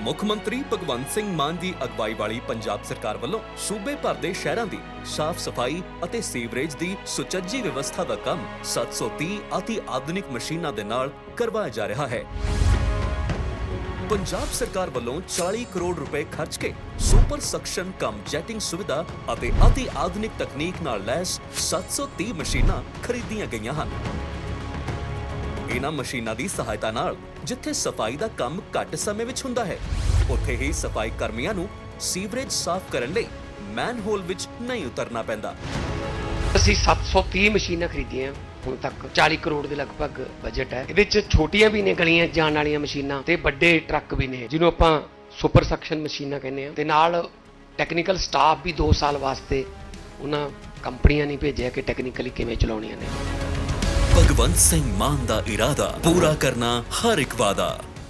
ਮੁੱਖ ਮੰਤਰੀ ਭਗਵੰਤ ਸਿੰਘ ਮਾਨ ਦੀ ਅਗਵਾਈ ਵਾਲੀ ਪੰਜਾਬ ਸਰਕਾਰ ਵੱਲੋਂ ਸੂਬੇ ਭਰ ਦੇ ਸ਼ਹਿਰਾਂ ਦੀ ਸਾਫ਼ ਸਫ਼ਾਈ ਅਤੇ ਸੀਵਰੇਜ ਦੀ ਸੁਚੱਜੀ ਵਿਵਸਥਾ ਦਾ ਕੰਮ 730 ਅਤੀ ਆਧੁਨਿਕ ਮਸ਼ੀਨਾਂ ਦੇ ਨਾਲ ਕਰਵਾਇਆ ਜਾ ਰਿਹਾ ਹੈ। ਪੰਜਾਬ ਸਰਕਾਰ ਵੱਲੋਂ 40 ਕਰੋੜ ਰੁਪਏ ਖਰਚ ਕੇ ਸੁਪਰ ਸਕਸ਼ਨ ਕਮ ਜੈਟਿੰਗ ਸੁਵਿਧਾ ਅਤੇ ਅਤੀ ਆਧੁਨਿਕ ਤਕਨੀਕ ਨਾਲ ਲੈਸ 730 ਮਸ਼ੀਨਾਂ ਖਰੀਦੀਆਂ ਗਈਆਂ ਹਨ। ਇਹਨਾਂ ਮਸ਼ੀਨਾਂ ਦੀ ਸਹਾਇਤਾ ਨਾਲ, ਜਿੱਥੇ ਸਫ਼ਾਈ ਦਾ ਕੰਮ ਘੱਟ ਸਮੇਂ ਵਿੱਚ ਹੁੰਦਾ ਹੈ। ਉੱਥੇ ਹੀ ਸਫ਼ਾਈ ਕਰਮੀਆਂ ਨੂੰ ਸੀਵਰੇਜ ਸਾਫ਼ ਕਰਨ ਲਈ ਮੈਨਹੋਲ ਵਿੱਚ ਨਹੀਂ ਉਤਰਨਾ ਪੈਂਦਾ। ਅਸੀਂ 730 ਮਸ਼ੀਨਾਂ ਖਰੀਦੀਆਂ ਹੁਣ ਤੱਕ 40 ਕਰੋੜ ਦੇ ਲਗਭਗ ਬਜਟ ਹੈ। ਇਹਦੇ ਵਿੱਚ ਛੋਟੀਆਂ ਵੀ ਨੇ ਗਲੀਆਂ ਜਾਣ ਵਾਲੀਆਂ ਮਸ਼ੀਨਾਂ ਤੇ ਵੱਡੇ ਟਰੱਕ ਵੀ ਨੇ, ਜਿਹਨੂੰ ਆਪਾਂ ਸੁਪਰ ਸਕਸ਼ਨ ਮਸ਼ੀਨਾਂ ਕਹਿੰਦੇ ਆ ਤੇ ਨਾਲ ਟੈਕਨੀਕਲ ਸਟਾਫ ਵੀ 2 ਸਾਲ ਵਾਸਤੇ ਉਹਨਾਂ ਕੰਪਨੀਆਂ ਨੇ ਭੇਜਿਆ ਕਿ ਟੈਕਨੀਕਲੀ ਕਿਵੇਂ ਚਲਾਉਣੀਆਂ ਨੇ। ਭਗਵੰਤ ਸਿੰਘ ਮਾਨ ਦਾ ਇਰਾਦਾ ਪੂਰਾ ਕਰਨਾ ਹਰ ਇੱਕ ਵਾਦਾ